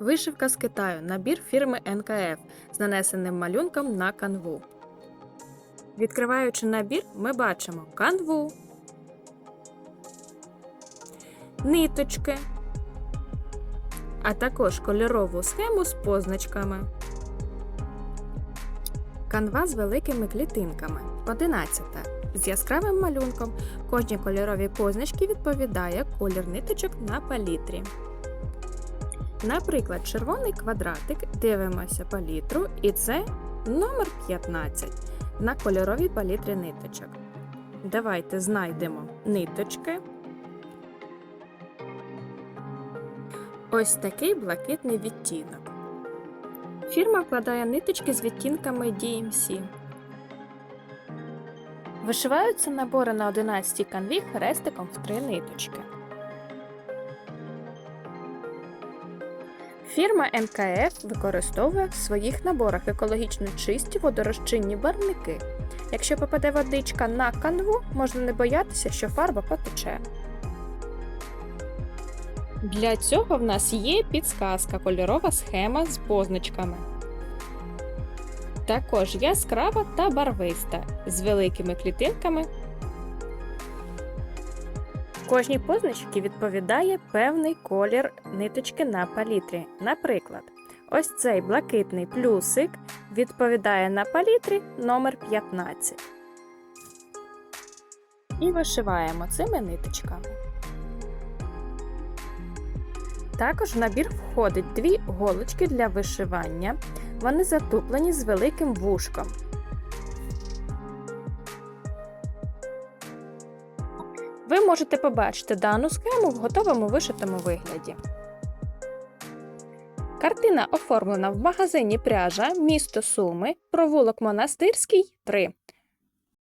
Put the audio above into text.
Вишивка з Китаю. Набір фірми НКФ з нанесеним малюнком на канву. Відкриваючи набір, ми бачимо канву, ниточки, а також кольорову схему з позначками. Канва з великими клітинками 11. З яскравим малюнком. Кожні кольорові позначки відповідає колір ниточок на палітрі. Наприклад, червоний квадратик дивимося палітру, і це номер 15 на кольоровій палітрі ниточок. Давайте знайдемо ниточки. Ось такий блакитний відтінок. Фірма вкладає ниточки з відтінками DMC. Вишиваються набори на 11 канві хрестиком в три ниточки. Фірма НКФ використовує в своїх наборах екологічно чисті водорозчинні барвники. Якщо попаде водичка на канву, можна не боятися, що фарба потече. Для цього в нас є підсказка кольорова схема з позначками. Також яскрава та барвиста з великими клітинками. Кожній позначці відповідає певний колір ниточки на палітрі. Наприклад, ось цей блакитний плюсик відповідає на палітрі номер 15. І вишиваємо цими ниточками. Також в набір входить дві голочки для вишивання. Вони затуплені з великим вушком. Ви можете побачити дану схему в готовому вишитому вигляді. Картина оформлена в магазині пряжа місто Суми, провулок Монастирський 3.